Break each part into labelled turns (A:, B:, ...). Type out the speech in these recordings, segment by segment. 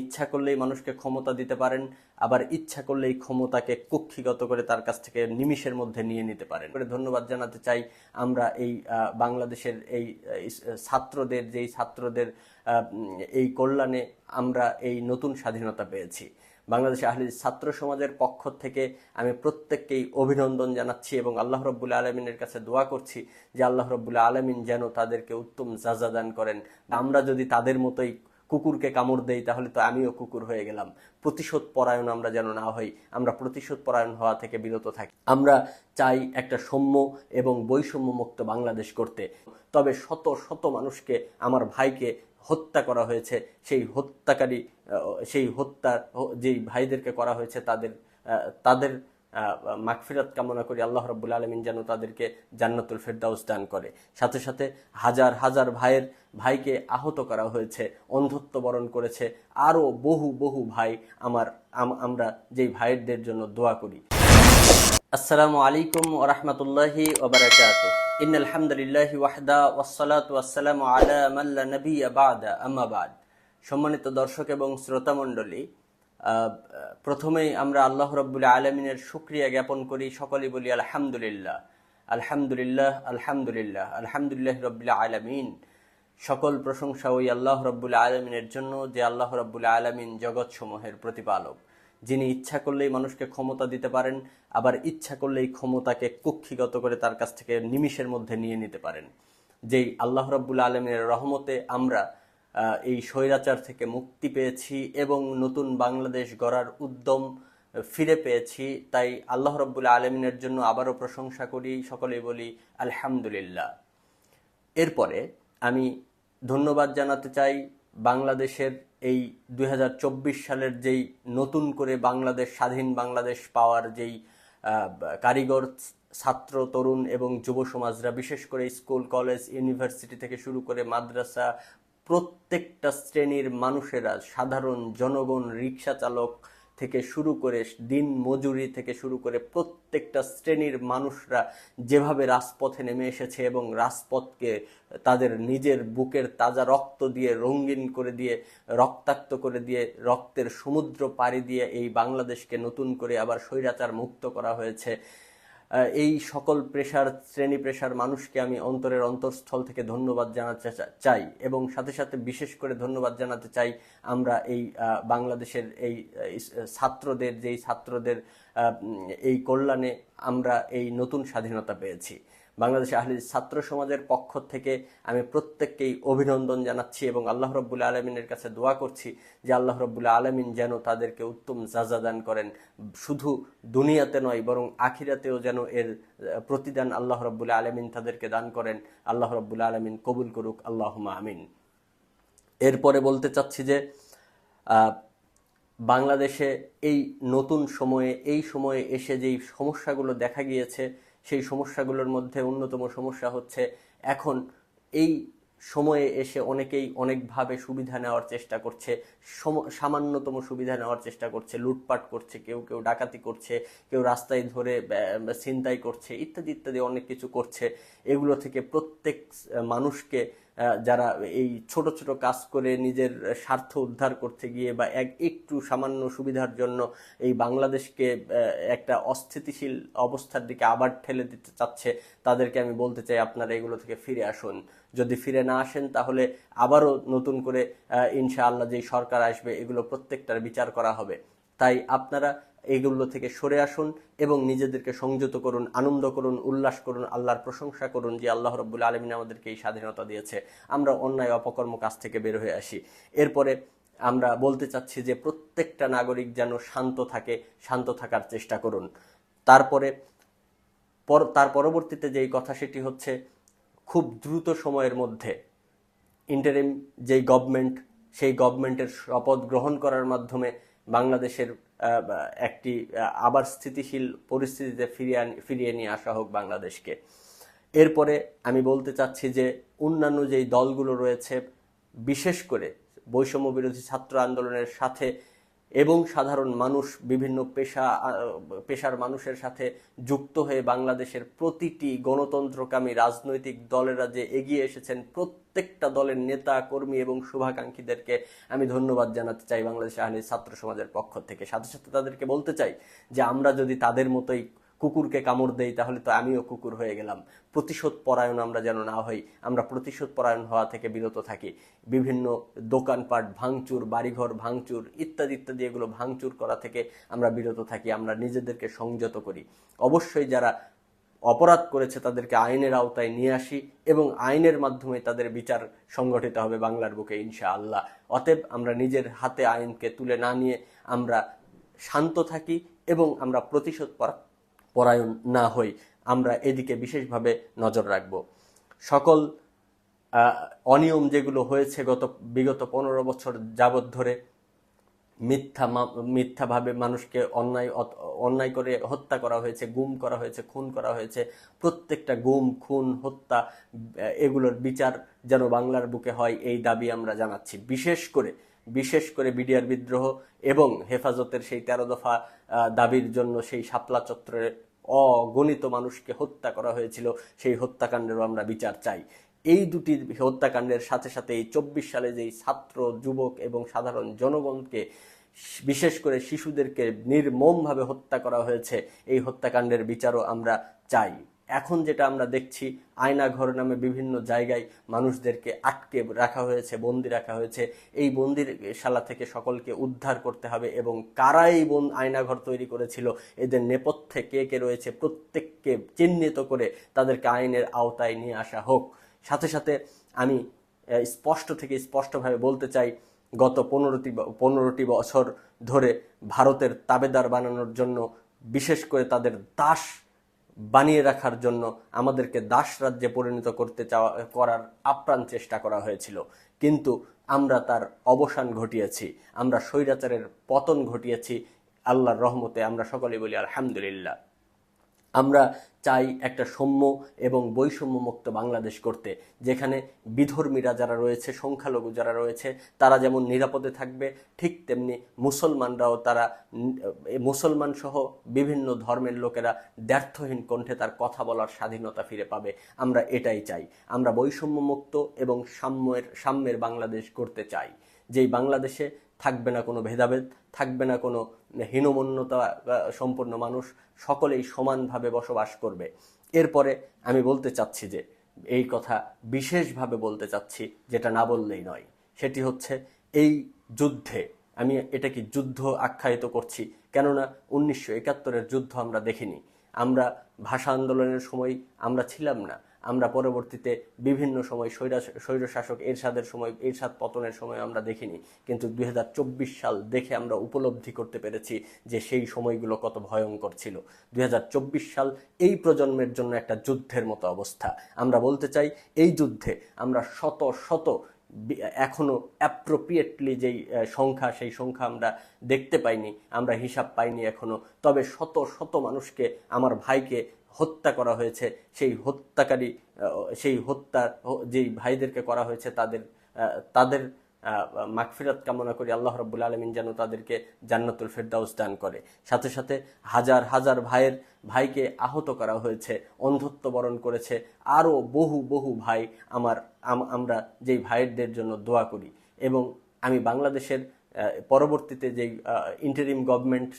A: ইচ্ছা করলেই মানুষকে ক্ষমতা দিতে পারেন, আবার ইচ্ছা করলেই ক্ষমতাকে কক্ষিগত করে তার কাছ থেকে নিমিষের মধ্যে নিয়ে নিতে পারেন। করে ধন্যবাদ জানাতে চাই আমরা এই বাংলাদেশের এই ছাত্রদের, যেই ছাত্রদের এই কল্যাণে আমরা এই নতুন স্বাধীনতা পেয়েছি। বাংলাদেশ আহলি ছাত্র সমাজের পক্ষ থেকে আমি প্রত্যেককেই অভিনন্দন জানাচ্ছি এবং আল্লাহ রব্বুল আলমিনের কাছে দোয়া করছি যে আল্লাহ রব্বুল আলমিন যেন তাদেরকে উত্তম যাজা দান করেন। আমরা যদি তাদের মতোই কুকুরকে কামড় দেই, তাহলে তো আমিও কুকুর হয়ে গেলাম। প্রতিশোধ পরায়ণ আমরা যেন না হই, আমরা প্রতিশোধ পরায়ণ হওয়া থেকে বিরত থাকি। আমরা চাই একটা সৌম্য এবং বৈষম্য মুক্ত বাংলাদেশ করতে তবে শত শত মানুষকে, আমার ভাইকে হত্যা করা হয়েছে। সেই হত্যাকারী সেই হত্যা যেই ভাইদেরকে করা হয়েছে, তাদের তাদের মাগফিরাত কামনা করি আল্লাহ রাব্বুল আলমিন যেন তাদেরকে জান্নাতুল ফেরদাউস দান করে। সাথে সাথে হাজার হাজার ভাইয়ের ভাইকে আহত করা হয়েছে অন্ধত্ব বরণ করেছে আরও বহু বহু ভাই আমার আমরা যেই ভাইয়েরদের জন্য দোয়া করি। আসসালামু আলাইকুম ওয়া রাহমাতুল্লাহি ওয়া বারাকাতুহু। ইন্নাল হামদুলিল্লাহি ওয়াহদা ওয়াসসালাতু ওয়াসসালামু আলা মান লা নাবিয়্যা বা'দা। আম্মা বা'দ। সম্মানিত দর্শক এবং শ্রোতা মণ্ডলী আহ, প্রথমেই আমরা আল্লাহ রাব্বুল আলামিনের শুকরিয়া জ্ঞাপন করি, সকলেই বলি আলহামদুলিল্লাহ আলহামদুলিল্লাহ আলহামদুলিল্লাহ আলহামদুলিল্লাহ রব্বিল আলামিন। সকল প্রশংসা ওই আল্লাহ রব্বুল আলমিনের জন্য যে আল্লাহ রব্বুল আলমিন জগৎসমূহের প্রতিপালক, যিনি ইচ্ছা করলেই মানুষকে ক্ষমতা দিতে পারেন, আবার ইচ্ছা করলেই ক্ষমতাকে কক্ষিগত করে তার কাছ থেকে নিমিষের মধ্যে নিয়ে নিতে পারেন। যেই আল্লাহ রব্বুল আলমিনের রহমতে আমরা এই স্বৈরাচার থেকে মুক্তি পেয়েছি এবং নতুন বাংলাদেশ গড়ার উদ্যম ফিরে পেয়েছি। তাই আল্লাহ রব্বুল আলমিনের জন্য আবারও প্রশংসা করি, সকলেই বলি আলহামদুলিল্লাহ। এরপরে আমি ধন্যবাদ জানাতে চাই বাংলাদেশের এই দুই হাজার চব্বিশ সালের যেই নতুন করে বাংলাদেশ, স্বাধীন বাংলাদেশ পাওয়ার যেই কারিগর, ছাত্র, তরুণ এবং যুব সমাজরা, বিশেষ করে স্কুল, কলেজ, ইউনিভার্সিটি থেকে শুরু করে মাদ্রাসা প্রত্যেকটা শ্রেণির মানুষেরা সাধারণ জনগণ, রিক্সা চালক থেকে শুরু করে দিন মজুরি থেকে শুরু করে প্রত্যেকটা শ্রেণির মানুষরা যেভাবে রাজপথে নেমে এসেছে এবং রাজপথকে তাদের নিজের বুকের তাজা রক্ত দিয়ে, রঙিন করে দিয়ে, রক্তাক্ত করে দিয়ে, রক্তের সমুদ্র পাড়ি দিয়ে এই বাংলাদেশকে নতুন করে আবার স্বৈরাচার মুক্ত করা হয়েছে। এই সকল প্রেশার শ্রেণি প্রেশার মানুষকে আমি অন্তরের অন্তঃস্থল থেকে ধন্যবাদ জানাতে চাই এবং সাথে সাথে বিশেষ করে ধন্যবাদ জানাতে চাই আমরা এই বাংলাদেশের এই ছাত্রদের, যেই ছাত্রদের এই কল্যাণে আমরা এই নতুন স্বাধীনতা পেয়েছি। বাংলাদেশ আহলি ছাত্র সমাজের পক্ষ থেকে আমি প্রত্যেককেই অভিনন্দন জানাচ্ছি এবং আল্লাহ রব্বুল আলমিনের কাছে দোয়া করছি যে আল্লাহ রব্বুল আলমিন যেন তাদেরকে উত্তম যাজা দান করেন। শুধু দুনিয়াতে নয়, বরং আখিরাতেও যেন এর প্রতিদান আল্লাহ রব্বুল আলমিন তাদেরকে দান করেন। আল্লাহ রব্বুল আলমিন কবুল করুক আল্লাহ আমিন। এরপরে বলতে চাচ্ছি যে বাংলাদেশে এই নতুন সময়ে, এই সময়ে এসে যেই সমস্যাগুলো দেখা গিয়েছে সেই সমস্যাগুলোর মধ্যে অন্যতম সমস্যা হচ্ছে এখন এই সময়ে এসে অনেকেই অনেকভাবে সুবিধা নেওয়ার চেষ্টা করছে, সম- সামান্যতম সুবিধা নেওয়ার চেষ্টা করছে, লুটপাট করছে, কেউ কেউ ডাকাতি করছে, কেউ রাস্তায় ধরে ছিনতাই করছে, ইত্যাদি ইত্যাদি অনেক কিছু করছে। এগুলো থেকে প্রত্যেক মানুষকে যারা এই ছোট ছোট কাজ করে নিজের স্বার্থ উদ্ধার করতে গিয়ে বা এক একটু সামান্য সুবিধার জন্য এই বাংলাদেশকে একটা অস্থিতিশীল অবস্থার দিকে আবার ঠেলে দিতে চাচ্ছে, তাদেরকে আমি বলতে চাই আপনারা এগুলো থেকে ফিরে আসুন। যদি ফিরে না আসেন, তাহলে আবারও নতুন করে ইনশাআল্লাহ যেই সরকার আসবে, এগুলো প্রত্যেকটার বিচার করা হবে। তাই আপনারা এগুলো থেকে সরে আসুন এবং নিজেদেরকে সংযত করুন, আনন্দ করুন, উল্লাস করুন, আল্লাহর প্রশংসা করুন যে আল্লাহ রব্বুল আলমিন আমাদেরকে এই স্বাধীনতা দিয়েছে। আমরা অন্যায় অপকর্ম কাজ থেকে বের হয়ে আসি। এরপরে আমরা বলতে চাচ্ছি যে প্রত্যেকটা নাগরিক যেন শান্ত থাকে, শান্ত থাকার চেষ্টা করুন। তারপরে, পর, তার পরবর্তীতে যেই কথা সেটি হচ্ছে, খুব দ্রুত সময়ের মধ্যে ইন্টারিম যেই গভর্নমেন্ট সেই গভর্নমেন্টের শপথ গ্রহণ করার মাধ্যমে বাংলাদেশের একটি আবার স্থিতিশীল পরিস্থিতিতে ফিরিয়ে ফিরিয়ে নিয়ে আসা হোক বাংলাদেশকে। এরপরে আমি বলতে চাচ্ছি যে, অন্যান্য যেই দলগুলো রয়েছে, বিশেষ করে বৈষম্য বিরোধী ছাত্র আন্দোলনের সাথে এবং সাধারণ মানুষ, বিভিন্ন পেশা পেশার মানুষের সাথে যুক্ত হয়ে বাংলাদেশের প্রতিটি গণতন্ত্রকামী রাজনৈতিক দলেরা যে এগিয়ে এসেছেন, প্রত্যেকটা দলের নেতা, কর্মী এবং শুভাকাঙ্ক্ষীদেরকে আমি ধন্যবাদ জানাতে চাই বাংলাদেশ আহলি ছাত্র সমাজের পক্ষ থেকে। সাথে সাথে তাদেরকে বলতে চাই যে আমরা যদি তাদের মতোই কুকুরকে কামড় দেই, তাহলে তো আমিও কুকুর হয়ে গেলাম। প্রতিশোধ পরায়ণ আমরা যেন না হই, আমরা প্রতিশোধ পরায়ণ হওয়া থেকে বিরত থাকি। বিভিন্ন দোকানপাট ভাঙচুর, বাড়িঘর ভাঙচুর, ইত্যাদি ইত্যাদি, এগুলো ভাঙচুর করা থেকে আমরা বিরত থাকি, আমরা নিজেদেরকে সংযত করি। অবশ্যই যারা অপরাধ করেছে তাদেরকে আইনের আওতায় নিয়ে আসি এবং আইনের মাধ্যমে তাদের বিচার সংগঠিত হবে বাংলার বুকে ইনশা আল্লাহ অতএব আমরা নিজের হাতে আইনকে তুলে না নিয়ে আমরা শান্ত থাকি এবং আমরা প্রতিশোধ পরা- পরায়ণ না হই, আমরা এদিকে বিশেষভাবে নজর রাখব। সকল অনিয়ম যেগুলো হয়েছে গত, বিগত পনেরো বছর যাবৎ ধরে, মিথ্যা মিথ্যাভাবে মানুষকে অন্যায় অন্যায় করে হত্যা করা হয়েছে, গুম করা হয়েছে, খুন করা হয়েছে, প্রত্যেকটা গুম, খুন, হত্যা এগুলোর বিচার যেন বাংলার বুকে হয়, এই দাবি আমরা জানাচ্ছি। বিশেষ করে বিশেষ করে বিডিআর বিদ্রোহ এবং হেফাজতের সেই তেরো দফা দাবির জন্য সেই শাপলা চত্বরে অগণিত মানুষকে হত্যা করা হয়েছিল, সেই হত্যাকাণ্ডেরও আমরা বিচার চাই। এই দুটি হত্যাকাণ্ডের সাথে সাথে এই চব্বিশ সালে যেই ছাত্র, যুবক এবং সাধারণ জনগণকে বিশেষ করে শিশুদেরকে নির্মমভাবে হত্যা করা হয়েছে, এই হত্যাকাণ্ডের বিচারও আমরা চাই। এখন যেটা আমরা দেখছি আয়নাঘর নামে বিভিন্ন জায়গায় মানুষদেরকে আটকে রাখা হয়েছে, বন্দি রাখা হয়েছে। এই বন্দির শালা থেকে সকলকে উদ্ধার করতে হবে এবং কারা এই বন আয়নাঘর তৈরি করেছিল? এদের নেপথ্যে কে কে রয়েছে? প্রত্যেককে চিহ্নিত করে তাদেরকে আইনের আওতায় নিয়ে আসা হোক। সাথে সাথে আমি স্পষ্ট থেকে স্পষ্টভাবে বলতে চাই, গত পনেরোটি পনেরোটি বছর ধরে ভারতের তাবেদার বানানোর জন্য বিশেষ করে তাদের দাস বানিয়ে রাখার জন্য আমাদেরকে দাস রাজ্যে পরিণত করতে চাওয়া, করার আপ্রাণ চেষ্টা করা হয়েছিল। কিন্তু আমরা তার অবসান ঘটিয়েছি। আমরা স্বৈরাচারের পতন ঘটিয়েছি। আল্লাহর রহমতে আমরা সকলেই বলি, আলহামদুলিল্লাহ। আমরা চাই একটা সৌম্য এবং বৈষম্যমুক্ত বাংলাদেশ করতে, যেখানে বিধর্মীরা যারা রয়েছে, সংখ্যালঘু যারা রয়েছে, তারা যেমন নিরাপদে থাকবে, ঠিক তেমনি মুসলমানরাও তারা মুসলমান সহ বিভিন্ন ধর্মের লোকেরা দ্ব্যর্থহীন কণ্ঠে তার কথা বলার স্বাধীনতা ফিরে পাবে। আমরা এটাই চাই। আমরা বৈষম্যমুক্ত এবং সাম্যের সাম্যের বাংলাদেশ করতে চাই। যেই বাংলাদেশে থাকবে না কোনো ভেদাভেদ, থাকবে না কোনো হীনমন্যতা আহ, সম্পন্ন মানুষ সকলেই সমানভাবে বসবাস করবে। এরপরে আমি বলতে চাচ্ছি যে এই কথা বিশেষভাবে বলতে চাচ্ছি যেটা না বললেই নয়। সেটি হচ্ছে এই যুদ্ধে আমি এটাকে যুদ্ধ আখ্যায়িত করছি কেননা উনিশশো একাত্তরের যুদ্ধ আমরা দেখিনি। আমরা ভাষা আন্দোলনের সময় আমরা ছিলাম না। আমরা পরবর্তীতে বিভিন্ন সময় স্বৈরা, স্বৈরশাসক এরশাদের সময়, এরশাদ পতনের সময় আমরা দেখিনি। কিন্তু দুই হাজার চব্বিশ সাল দেখে আমরা উপলব্ধি করতে পেরেছি যে সেই সময়গুলো কত ভয়ঙ্কর ছিল। দুই হাজার চব্বিশ সাল এই প্রজন্মের জন্য একটা যুদ্ধের মতো অবস্থা। আমরা বলতে চাই, এই যুদ্ধে আমরা শত শত বি- এখনও অ্যাপ্রোপ্রিয়েটলি যেই সংখ্যা, সেই সংখ্যা আমরা দেখতে পাইনি, আমরা হিসাব পাইনি এখনও। তবে শত শত মানুষকে, আমার ভাইকে হত্যা করা হয়েছে। সেই হত্যাকারী সেই হত্যা যেই ভাইদেরকে করা হয়েছে, তাদের তাদের মাগফিরাত কামনা করি, আল্লাহ রব্বুল আলমিন যেন তাদেরকে জান্নাতুল ফেরদাউস দান করে। সাথে সাথে হাজার হাজার ভাইয়ের, ভাইকে আহত করা হয়েছে অন্ধত্ব বরণ করেছে। আরও বহু বহু ভাই আমার আম- আমরা যেই ভাইয়েরদের জন্য দোয়া করি এবং আমি বাংলাদেশের পরবর্তীতে যেই ইন্টারিম গভর্নমেন্ট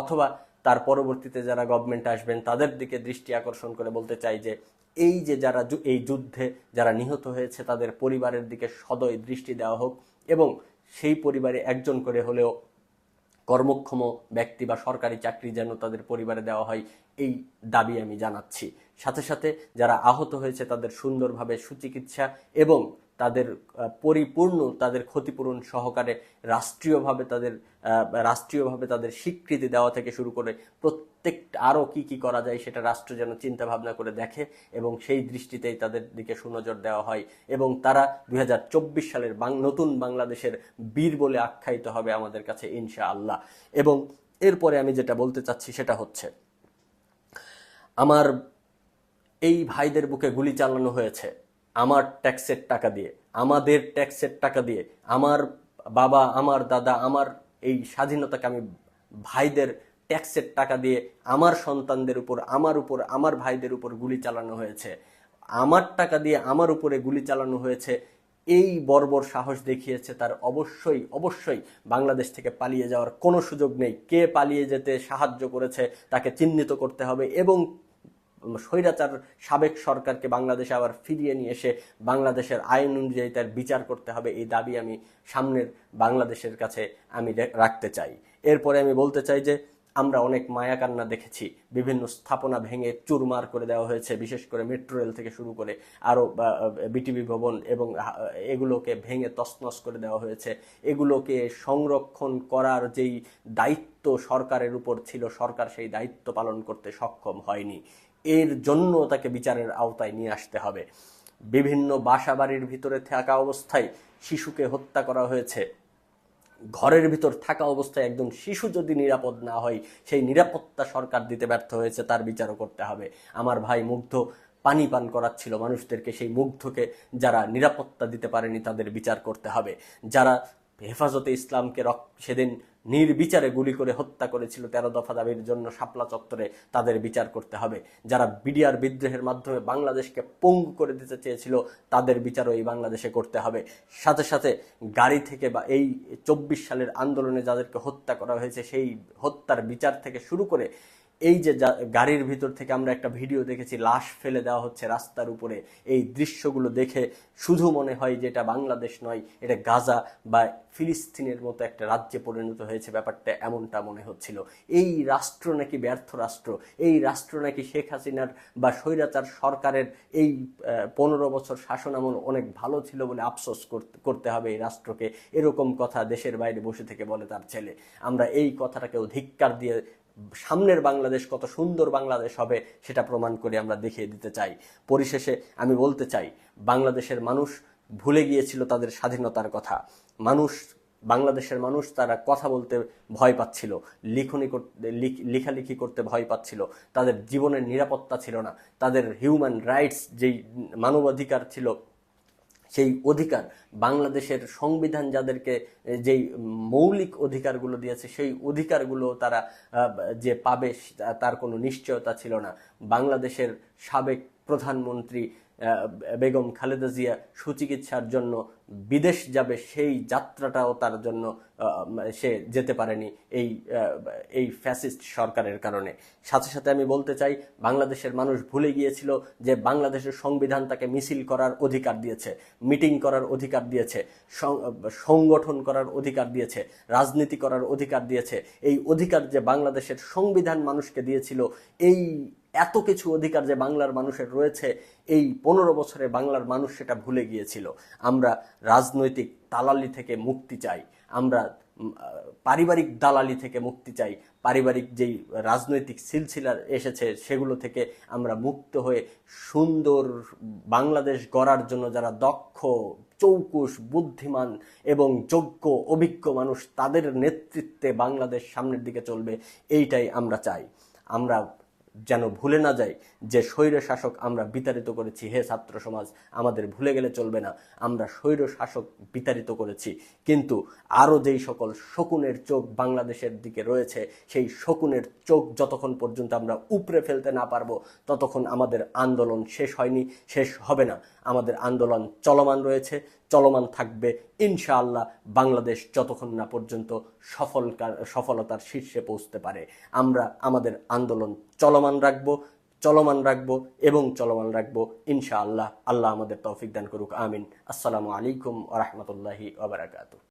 A: অথবা তার পরবর্তীতে যারা গভর্নমেন্ট আসবেন তাদের দিকে দৃষ্টি আকর্ষণ করে বলতে চাই যে এই যে যারা এই যুদ্ধে যারা নিহত হয়েছে তাদের পরিবারের দিকে সদয় দৃষ্টি দেওয়া হোক এবং সেই পরিবারে একজন করে হলেও কর্মক্ষম ব্যক্তি বা সরকারি চাকরি যেন তাদের পরিবারে দেওয়া হয়, এই দাবি আমি জানাচ্ছি। সাথে সাথে যারা আহত হয়েছে তাদের সুন্দরভাবে সুচিকিৎসা এবং তাদের পরিপূর্ণ, তাদের ক্ষতিপূরণ সহকারে রাষ্ট্রীয়ভাবে তাদের রাষ্ট্রীয়ভাবে তাদের স্বীকৃতি দেওয়া থেকে শুরু করে প্রত্যেক আরও কি কি করা যায় সেটা রাষ্ট্র যেন চিন্তা ভাবনা করে দেখে এবং সেই দৃষ্টিতেই তাদের দিকে সুনজর দেওয়া হয় এবং তারা দু হাজার চব্বিশ সালের বাং- নতুন বাংলাদেশের বীর বলে আখ্যায়িত হবে আমাদের কাছে ইনশা আল্লাহ এবং এরপরে আমি যেটা বলতে চাচ্ছি সেটা হচ্ছে, আমার এই ভাইদের বুকে গুলি চালানো হয়েছে। আমার ট্যাক্সের টাকা দিয়ে, আমাদের ট্যাক্সের টাকা দিয়ে, আমার বাবা, আমার দাদা, আমার এই স্বাধীনতাকে আমি ভাইদের ট্যাক্সের টাকা দিয়ে, আমার সন্তানদের উপর, আমার উপর, আমার ভাইদের উপর গুলি চালানো হয়েছে। আমার টাকা দিয়ে আমার উপরে গুলি চালানো হয়েছে। এই বর্বর সাহস দেখিয়েছে তার অবশ্যই অবশ্যই বাংলাদেশ থেকে পালিয়ে যাওয়ার কোনো সুযোগ নেই। কে পালিয়ে যেতে সাহায্য করেছে তাকে চিহ্নিত করতে হবে এবং স্বৈরাচার সাবেক সরকারকে বাংলাদেশে আবার ফিরিয়ে নিয়ে এসে বাংলাদেশের আইন অনুযায়ী তার বিচার করতে হবে, এই দাবি আমি সামনের বাংলাদেশের কাছে আমি রাখতে চাই। এরপরে আমি বলতে চাই যে, আমরা অনেক মায়াকান্না দেখেছি, বিভিন্ন স্থাপনা ভেঙে চুরমার করে দেওয়া হয়েছে, বিশেষ করে মেট্রো রেল থেকে শুরু করে আরও বিটিভি ভবন এবং এগুলোকে ভেঙে তছনছ করে দেওয়া হয়েছে। এগুলোকে সংরক্ষণ করার যেই দায়িত্ব সরকারের উপর ছিল, সরকার সেই দায়িত্ব পালন করতে সক্ষম হয়নি। এর জন্য তাকে বিচারের আওতায় নিয়ে আসতে হবে। বিভিন্ন বাসা বাড়ির ভিতরে থাকা অবস্থায় শিশুকে হত্যা করা হয়েছে। ঘরের ভিতর থাকা অবস্থায় একজন শিশু যদি নিরাপদ না হয়, সেই নিরাপত্তা সরকার দিতে ব্যর্থ হয়েছে, তার বিচারও করতে হবে। আমার ভাই মুগ্ধ পানি পান করাচ্ছিল মানুষদেরকে, সেই মুগ্ধকে যারা নিরাপত্তা দিতে পারেনি তাদের বিচার করতে হবে। যারা হেফাজতে ইসলামকে সেদিন নির্বিচারে গুলি করে হত্যা করেছিল তেরো দফা দাবির জন্য শাপলা চত্বরে তাদের বিচার করতে হবে। যারা বিডিআর বিদ্রোহের মাধ্যমে বাংলাদেশকে পঙ্গু করে দিতে চেয়েছিল, তাদের বিচারও এই বাংলাদেশে করতে হবে। সাথে সাথে গাড়ি থেকে বা এই চব্বিশ সালের আন্দোলনে যাদেরকে হত্যা করা হয়েছে, সেই হত্যার বিচার থেকে শুরু করে এই যে গাড়ির ভিতর থেকে আমরা একটা ভিডিও দেখেছি, লাশ ফেলে দেওয়া হচ্ছে রাস্তার উপরে। এই দৃশ্যগুলো দেখে শুধু মনে হয় যে এটা বাংলাদেশ নয়, এটা গাজা বা ফিলিস্তিনের মতো একটা রাজ্যে পরিণত হয়েছে ব্যাপারটা এমনটা মনে হচ্ছিল। এই রাষ্ট্র নাকি ব্যর্থ রাষ্ট্র? এই রাষ্ট্র নাকি শেখ হাসিনার বা স্বৈরাচার সরকারের এই পনেরো বছর শাসন আমল অনেক ভালো ছিল বলে আফসোস করতে হবে এই রাষ্ট্রকে? এরকম কথা দেশের বাইরে বসে থেকে বলে তার ছেলে। আমরা এই কথাটাকেও ধিক্কার দিয়ে সামনের বাংলাদেশ কত সুন্দর বাংলাদেশ হবে সেটা প্রমাণ করে আমরা দেখিয়ে দিতে চাই। পরিশেষে আমি বলতে চাই, বাংলাদেশের মানুষ ভুলে গিয়েছিল তাদের স্বাধীনতার কথা। মানুষ, বাংলাদেশের মানুষ তারা কথা বলতে ভয় পাচ্ছিল, লিখনি করতে লিখ- লেখালেখি করতে ভয় পাচ্ছিল। তাদের জীবনের নিরাপত্তা ছিল না। তাদের হিউম্যান রাইটস যেই মানবাধিকার ছিল সেই অধিকার, বাংলাদেশের সংবিধান যাদেরকে, যেই মৌলিক অধিকারগুলো দিয়েছে, সেই অধিকারগুলো তারা যে পাবে তার কোনো নিশ্চয়তা ছিল না। বাংলাদেশের সাবেক প্রধানমন্ত্রী বেগম খালেদা জিয়া সুচিকিৎসার জন্য বিদেশ যাবে, সেই যাত্রাটাও তার জন্য সে যেতে পারেনি এই এই ফ্যাসিস্ট সরকারের কারণে। সাথে সাথে আমি বলতে চাই, বাংলাদেশের মানুষ ভুলে গিয়েছিল যে বাংলাদেশের সংবিধান তাকে মিছিল করার অধিকার দিয়েছে, মিটিং করার অধিকার দিয়েছে সংগঠন করার অধিকার দিয়েছে, রাজনীতি করার অধিকার দিয়েছে। এই অধিকার যে বাংলাদেশের সংবিধান মানুষকে দিয়েছিল, এই এত কিছু অধিকার যে বাংলার মানুষের রয়েছে, এই পনেরো বছরে বাংলার মানুষ সেটা ভুলে গিয়েছিল। আমরা রাজনৈতিক দালালি থেকে মুক্তি চাই, আমরা পারিবারিক দালালি থেকে মুক্তি চাই, পারিবারিক যেই রাজনৈতিক সিলসিলার এসেছে সেগুলো থেকে আমরা মুক্ত হয়ে সুন্দর বাংলাদেশ গড়ার জন্য যারা দক্ষ, চৌকুশ, বুদ্ধিমান এবং যোগ্য, অভিজ্ঞ মানুষ তাদের নেতৃত্বে বাংলাদেশ সামনের দিকে চলবে, এইটাই আমরা চাই। আমরা যেন ভুলে না যাই যে স্বৈর শাসক আমরা বিতাড়িত করেছি। হে ছাত্র সমাজ, আমাদের ভুলে গেলে চলবে না। আমরা স্বৈর শাসক বিতাড়িত করেছি। কিন্তু আরও যেই সকল শকুনের চোখ বাংলাদেশের দিকে রয়েছে, সেই শকুনের চোখ যতক্ষণ পর্যন্ত আমরা উপড়ে ফেলতে না পারব, ততক্ষণ আমাদের আন্দোলন শেষ হয়নি, শেষ হবে না। আমাদের আন্দোলন চলমান রয়েছে। চলমান থাকবে। ইনশাআল্লাহ বাংলাদেশ যতক্ষণ না পর্যন্ত সফল সফলতার শীর্ষে পৌঁছতে পারে। আমরা আমাদের আন্দোলন চলমান রাখব চলমান রাখব এবং চলমান রাখব। ইনশাআল্লাহ আল্লাহ আমাদের তৌফিক দান করুক। আমিন। আসসালামু আলাইকুম রহমতুল্লাহি ওবরাকাতু